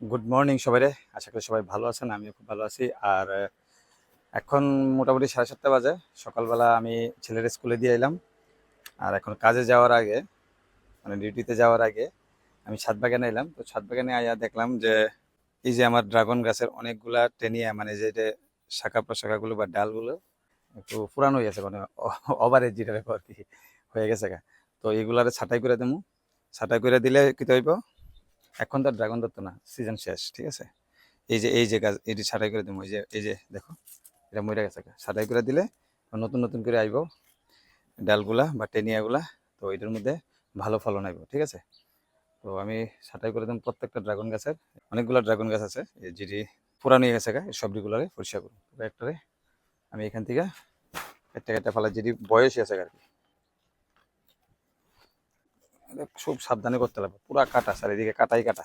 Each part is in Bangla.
গুড মর্নিং সবাই আশা করি সবাই ভালো আছেন, আমিও খুব ভালো আছি। আর এখন মোটামুটি সাড়ে সাতটা বাজে। সকালবেলা আমি ছেলের স্কুলে দিয়ে এলাম। আর এখন কাজে যাওয়ার আগে মানে ডিউটিতে যাওয়ার আগে আমি ছাদ বাগানে এলাম। তো ছাদ বাগানে আয়া দেখলাম যে, এই যে আমার ড্রাগন গাছের অনেকগুলা টেনিয়া মানে যে শাখা প্রশাখাগুলো বা ডালগুলো একটু পুরানো হয়ে গেছে মানে ওভারেজ যেটা আর কি হয়ে গেছে। তো এগুলারে ছাটাই করে দেবো। ছাটাই করে দিলে কি হইব? এখন তো ড্রাগন ধরতো না সিজন শেষ, ঠিক আছে? এই যে এই যে গাছ, এটি ছাটাই করে দেবো, এই যে এই যে, দেখো, এটা মরে গেছে। ছাটাই করে দিলে নতুন নতুন করে আইব ডালগুলা বা টেনিয়াগুলা, তো এটার মধ্যে ভালো ফলন আইব, ঠিক আছে? তো আমি ছাটাই করে দিলাম প্রত্যেকটা ড্রাগন গাছের, অনেকগুলো ড্রাগন গাছ আছে যেটি পুরানো হয়ে গেছে গা, এই সবগুলারে পরিষ্কার করুন একটারে আমি এখান থেকে একটা একটা ফেলা যেটি বয়সই আছে আর কি। খুব সাবধানে করতে লাগবে পুরা কাটা, চারিদিকে কাটাই কাটা।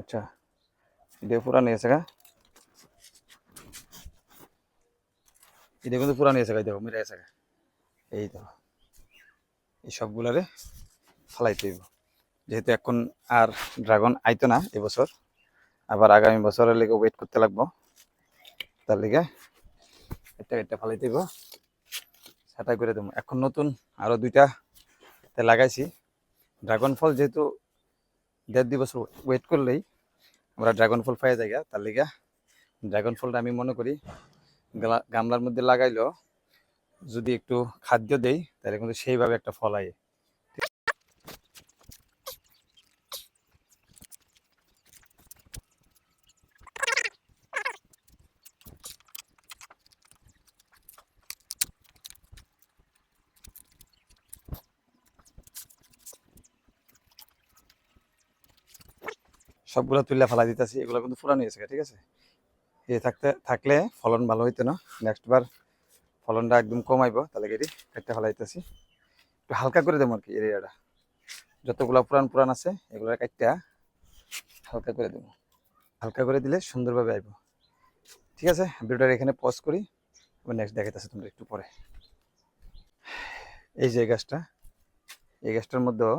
আচ্ছা এটা পুরা নিয়েছে গা। এটা কিন্তু পুরা নিয়েছে গা, এই দেখো মিলে গেছে গা। এই তো, এই সবগুলারে ফালাইতে হইব যেহেতু এখন আর ড্রাগন আইতো না এবছর আবার আগামী বছরের লেগে ওয়েট করতে লাগবো। তার লিগে একটা একটা ফালাইতে হইব ছাটাই করে দেবো। এখন নতুন আরও দুইটা লাগাইছি। ড্রাগন ফল যেহেতু দেড় দুই বছর ওয়েট করলেই আমরা ড্রাগন ফল পাই যাই তার লিগা ড্রাগন ফলটা আমি মনে করি গামলার মধ্যে লাগাইলেও যদি একটু খাদ্য দেই, তাহলে কিন্তু সেইভাবে একটা ফল আয়। সবগুলো তুলে ফেলা দিতেছি, এগুলো কিন্তু পুরানো হয়েছে ঠিক আছে? এ থাকতে, থাকলে ফলন ভালো হইতো না। নেক্সট বার ফলনটা একদম কমাইব, তাহলে এটি ফেলা দিতেছি একটু হালকা করে দেবো আর কি, এরিয়াটা। যতগুলো পুরান পুরান আছে এগুলো কাটটা হালকা করে দেবো। হালকা করে দিলে সুন্দরভাবে আইব। ঠিক আছে, ভিডিওটা এখানে পজ করি। নেক্সট দেখাইতেছে তোমরা একটু পরে। এই যে গাছটা, এই গাছটার মধ্যেও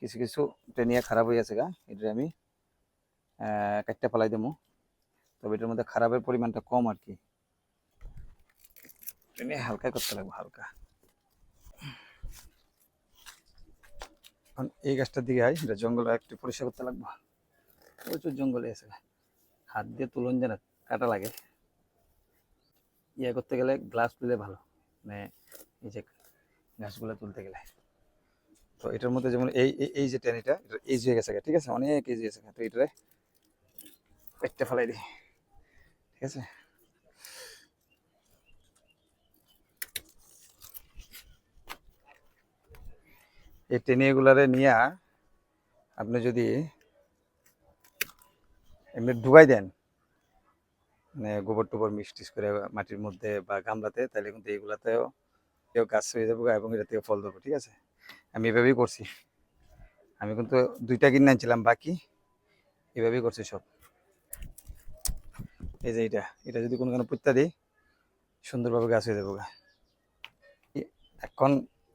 কিছু কিছু টেনিয়া খারাপ হয়ে আছে গা এটা আমি কাটতে ফেলাই দেবো। তবে এটার মধ্যে খারাপের পরিমাণটা কম আর কি। হালকা করতে লাগবে, হালকা। এখন এই গাছটার দিকে আই এটা জঙ্গল একটু পরিষ্কার করতে লাগবো। প্রচুর জঙ্গলে আছে। হাত দিয়ে তুলন যেন, কাটা লাগে। ইয়ে করতে গেলে গ্লাস তুলে ভালো। মানে এই যে গাছগুলো তুলতে গেলে। তো এটার মধ্যে যেমন এই, এই- যে টেনিটা এটা এই হয়ে গেছে ঠিক আছে? অনেক ইজি গেছে তো এটারে পেটটা ফেলাই দিই। ঠিক আছে? এই টেনিগুলারে নিয়ে আপনি যদি এমনি ডুবাই দেন মানে গোবর টোবর মিক্স করে মাটির মধ্যে বা গামলাতে, তাহলে কিন্তু এইগুলাতেও কেউ গাছ হয়ে যাব এবং এটা থেকে ফল দেবো, ঠিক আছে? আমি এভাবেই করছি। আমি কিন্তু দুইটা কিনে আনছিলাম, বাকি এভাবেই করছি সব। এই যে এটা এটা যদি কোনো কোনো পুত্তা দিই, সুন্দরভাবে গাছ হয়ে যাব এখন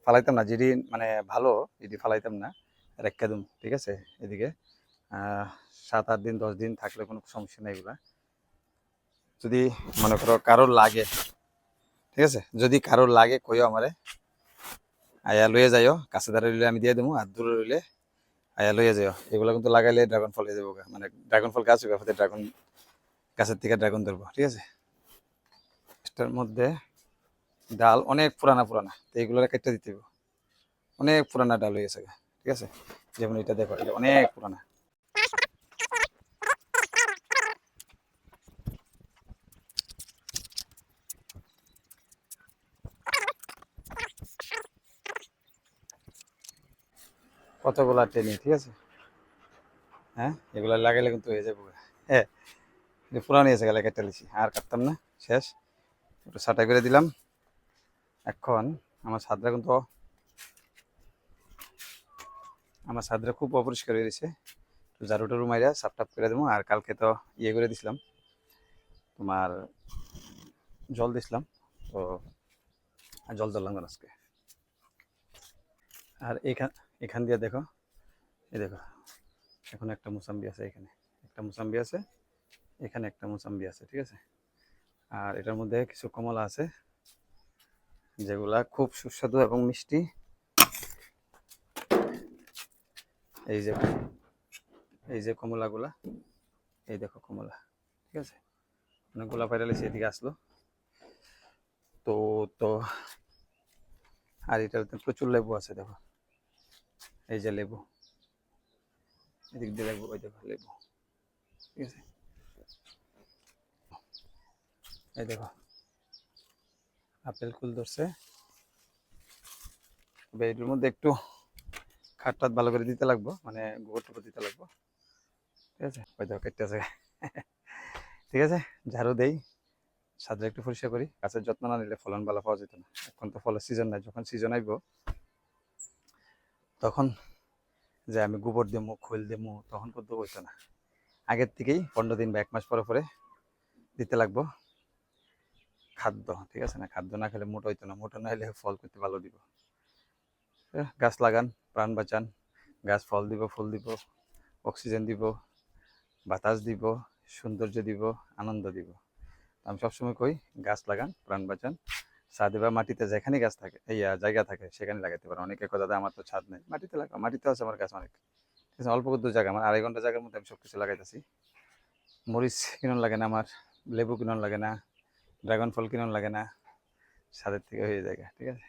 ফালাইতাম না, যেটি মানে ভালো, এটি ফালাইতাম না, রেখা দুম, ঠিক আছে, এদিকে। সাত আট দিন, দশ দিন থাকলে কোনো সমস্যা নেই এগুলা। যদি মনে করো কারোর লাগে, ঠিক আছে, যদি কারোর লাগে কইও আমারে, আয়া লইয়ে যাইও, কাছে দাঁড়া রইলে আমি দিয়ে দেবো আর দূরে রইলে আয়া লইয়ে যাইও। এগুলো কিন্তু লাগাইলে ড্রাগন ফল হয়ে যাব মানে ড্রাগন ফল গাছ হবে ড্রাগন গাছের থেকে ড্রাগন ধরবো, ঠিক আছে? এটার মধ্যে ডাল অনেক পুরানা পুরানা, তো এগুলো কেটে দিতে অনেক পুরানা ডাল হয়ে গেছে ঠিক আছে? যেমন এটা দেখো, এটা অনেক পুরানা। কতগুলা ট্রেনিং ঠিক আছে? হ্যাঁ এগুলা লাগাইলে কিন্তু হয়ে যাব। হ্যাঁ এটা পুরানো হয়েছে গেলে কেটে লিছি আর কাটতাম না, শেষ। একটু ছাটাই করে দিলাম। এখন আমার ছাদরা কিন্তু আমার ছাদরা খুব অপরিষ্কার হয়ে গেছে। তো ঝাড়ু টাড়ু মাইরা সাফ টাপ করে দেবো। আর কালকে তো ইয়ে করে দিছিলাম, তোমার জল দিছিলাম। তো জল ধরলাম না আজকে। আর এখান এখান দিয়ে দেখো, এই দেখো, এখন একটা মুসাম্বি আছে এখানে। একটা মুসাম্বি আছে। এখানে একটা মুসাম্বি আছে, ঠিক আছে? আর এটার মধ্যে কিছু কমলা আছে, যেগুলা খুব সুস্বাদু এবং মিষ্টি। এই যে এই যে কমলাগুলা, এই দেখো কমলা, ঠিক আছে? অনেকগুলা পাইরালিস এদিকে আসলো। তো তো, আর এটাতে প্রচুর লেবু আছে, দেখো। এই যে লেবু, এদিক দিয়ে লেবু, ওই দেখো লেবু, ঠিক আছে? এই দেখো। আপেল কুল ধরছে। তবে এটার মধ্যে একটু খাট টাট ভালো করে দিতে লাগবো মানে গোবর টোবর দিতে লাগবো। ঠিক আছে? ওই দেখো, কেটে আছে। ঠিক আছে? ঝাড়ু দেই। সাদা একটু পরিষ্কার করি। গাছের যত্ন না নিলে ফলন ভালো পাওয়া যেত না। এখন তো ফলের সিজন নাই, যখন সিজন আইব, তখন যে আমি গোবর দেবো, খোল দেবো, তখন করতে হইতো না। আগের থেকেই পনেরো দিন বা এক মাস পরে পরে দিতে লাগবো। খাদ্য, ঠিক আছে না? খাদ্য না খেলে মোটা হইতো না, মোটা না হলে ফল করতে ভালো দিব। গাছ লাগান, প্রাণ বাঁচান, গাছ ফল দিব, ফুল দিব, অক্সিজেন দিব, বাতাস দিব, সৌন্দর্য দিব, আনন্দ দিব। আমি সবসময় কই, গাছ লাগান, প্রাণ বাঁচান, ছাদে বা মাটিতে যেখানে গাছ থাকে, এই জায়গা থাকে সেখানে লাগাতে পারো অনেকে কথা দাদা, আমার তো ছাদ নেই। মাটিতে লাগাও, মাটিতে আছে আমার গাছ অনেক। ঠিক আছে, অল্প কিছু জায়গা? আমার আড়াই ঘণ্টা জায়গার মধ্যে আমি সব কিছু লাগাইতেছি। মরিচ কিনন লাগে না আমার, লেবু কিনন লাগে না ড্রাগন ফল কিনন লাগে না ছাদের থেকে হয়ে যায় ঠিক আছে?